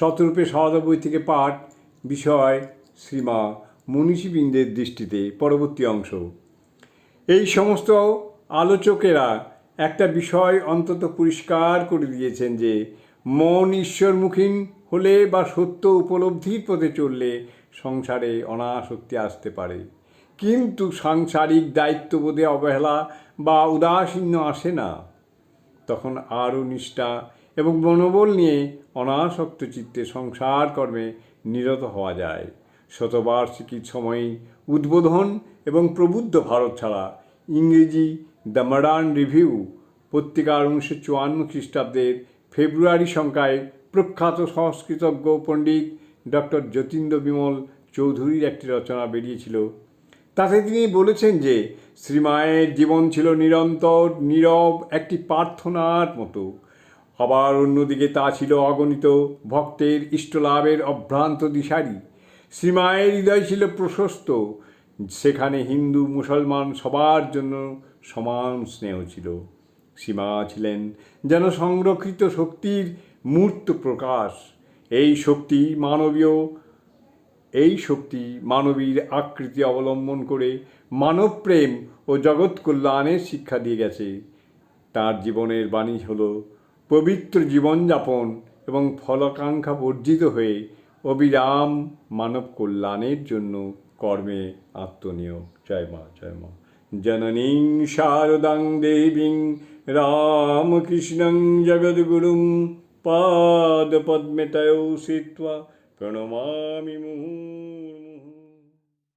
শতরূপে সারদা বই থেকে পাঠ বিষয় শ্রীমা মনীষীবৃন্দের দৃষ্টিতে পরবর্তী অংশ। এই সমস্ত আলোচকেরা একটা বিষয় অন্তত পরিষ্কার করে দিয়েছেন যে, মন ঈশ্বরমুখীন হলে বা সত্য উপলব্ধির পথে চললে সংসারে অনাসক্তি আসতে পারে। কিন্তু সাংসারিক দায়িত্ববোধে অবহেলা বা উদাসীন্য আসে না। তখন আরও নিষ্ঠা এবং মনোবল নিয়ে অনাসক্ত চিত্তে সংসার কর্মে নিরত হওয়া যায়। শতবার্ষিকীর সময় উদ্বোধন এবং প্রবুদ্ধ ভারত ছাড়া ইংরেজি দ্য মডার্ন রিভিউ পত্রিকার উনিশশো চুয়ান্ন খ্রিস্টাব্দের ফেব্রুয়ারি সংখ্যায় প্রখ্যাত সংস্কৃতজ্ঞ পণ্ডিত ডক্টর যতীন্দ্র বিমল চৌধুরীর একটি রচনা বেরিয়েছিল। তাতে তিনি বলেছেন যে, শ্রীমায়ের জীবন ছিল নিরন্তর, নীরব, একটি প্রার্থনার মতো। আবার অন্যদিকে তা ছিল অগণিত ভক্তের ইষ্টলাভের অভ্রান্ত দিশারি। শ্রীমায়ের হৃদয় ছিল প্রশস্ত। সেখানে হিন্দু, মুসলমান সবার জন্য সমান স্নেহ ছিল। সীমা ছিলেন যেন সংরক্ষিত শক্তির মূর্ত প্রকাশ। এই শক্তি মানবীয়, এই শক্তি মানবীর আকৃতি অবলম্বন করে মানবপ্রেম ও জগৎ কল্যাণের শিক্ষা দিয়ে গেছে। তার জীবনের বাণী হল পবিত্র জীবনযাপন এবং ফলাকাঙ্ক্ষা বর্জিত হয়ে অবিরাম মানব কল্যাণের জন্য কর্মে আত্মনিয়োগ। জয় মা জয় মা। জননীং শারদাং দেবীং রামকৃষ্ণং জগদ্গুরুং পাদপদ্মে তয়ৌ স্থিত্वा প্রণমামি মুহুর্মুহুঃ